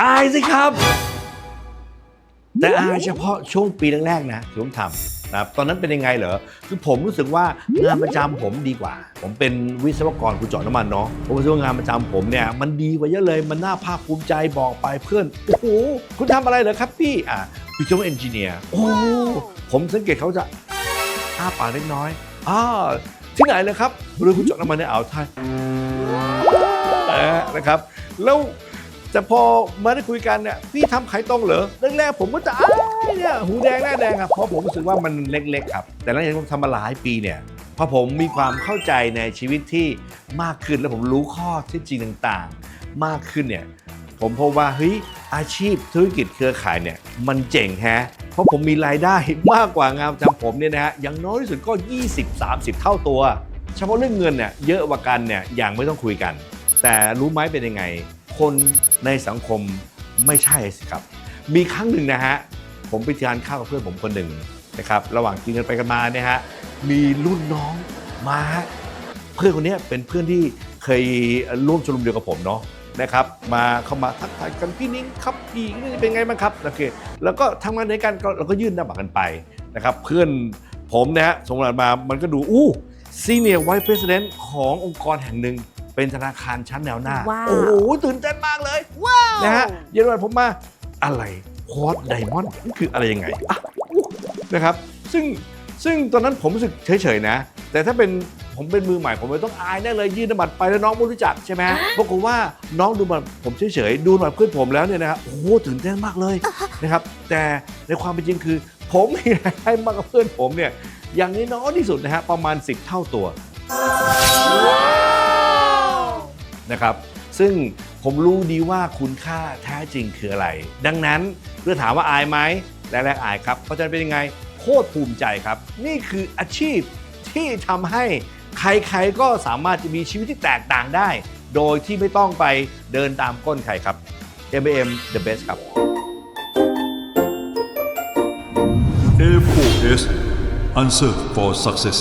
อายสิครับ แต่อายเฉพาะช่วงปีแรกๆนะที่ผมทำนะครับตอนนั้นเป็นยังไงเหรอคือผมรู้สึกว่างานประจำผมดีกว่า ผมเป็นวิศวกรคุณเจาะน้ำมันเนาะผมรู้สึกว่างานประจำผมเนี่ยมันดีกว่าเยอะเลยมันน่าภาคภูมิใจบอกไปเพื่อนโอ้โหคุณทำอะไรเหรอครับพี่อะวิศวะเอนจิเนียร์โอ้ผมสังเกตเขาจะ อ้าปากเล็กน้อยอ่าที่ไหนเลยครับบริษัทคุณเจาะน้ำมันในอ่าวไทยเออนะครับ แล้ว แต่พอมาได้คุยกันเนี่ยพี่ทำไข่ตรงเหรอแรกๆผมก็จะอ้ายเนี่ยหูแดงหน้าแดงอะเพราะผมรู้สึกว่ามันเล็กๆครับ แต่หลังจากที่ผมทำมาหลายปีเนี่ยพอผมมีความเข้าใจในชีวิตที่มากขึ้นแล้วผมรู้ข้อเที่จริงต่างๆ มากขึ้นเนี่ยผมพบว่าเฮ้ยอาชีพธุรกิจเครือข่ายเนี่ยมันเจ๋งแฮะเพราะผมมีรายได้มากกว่างานประจำผมเนี่ยนะฮะอย่างน้อยที่สุดก็ 20-30 เท่าตัว เฉพาะเรื่องเงินเนี่ยเยอะกว่ากันเนี่ยอย่างไม่ต้องคุยกัน แต่รู้ไหมเป็นยังไง คนในสังคมไม่ใช่สิครับ มีครั้งหนึ่งนะฮะ ผมไปทานข้าวกับเพื่อนผมคนหนึ่งนะครับ ระหว่างกินกันไปกันมาเนี่ยฮะ มีรุ่นน้องมา เพื่อนคนนี้เป็นเพื่อนที่เคยร่วมชมรมเดียวกับผมเนาะนะครับ มาเข้ามาทักทายกันพี่นิ้งครับพี่นี่เป็นไงบ้างครับโอเคแล้วก็ทำงานด้วยกันเราก็ยื่นหน้าบักกันไปนะครับ เพื่อนผมนะฮะส่งมามันก็ดูอู้ซีเนียร์ไวท์เพรสเดนต์ขององค์กรแห่งหนึ่ง เป็นธนาคารชั้นแนวหน้า ว้าว โอ้โหตื่นเต้นมากเลยว้าวนะฮะเย็นวันผมมาอะไรพอร์ตไดมอนด์นี่คืออะไรยังไงอะอู้นะครับซึ่งซึ่งตอนนั้นผมรู้สึกเฉยๆนะ แต่ถ้าเป็นผมเป็นมือใหม่ผมไม่ต้องอายแน่เลยยื่นบัตรไปแล้วน้องไม่รู้จักใช่ไหมปรากฏว่าน้องดูบัตรผมเฉยๆดูบัตรเพื่อนผมแล้วเนี่ยนะฮะโอ้โหตื่นเต้นมากเลยนะครับแต่ในความเป็นจริงคือ ผมมีรายได้มากกว่าเพื่อนผมเนี่ยอย่างน้อยๆที่สุดนะฮะประมาณ 10 เท่าตัว นะครับ ซึ่งผมรู้ดีว่าคุณค่าแท้จริงคืออะไร ดังนั้นเพื่อถามว่าอายไหมแรกๆอายครับ เพราะฉะนั้นเป็นยังไงโคตรภูมิใจครับ นี่คืออาชีพที่ทำให้ใครๆก็สามารถจะมีชีวิตที่แตกต่างได้ โดยที่ไม่ต้องไปเดินตามก้นใครครับ M&M the best ครับ A4S Answer for Success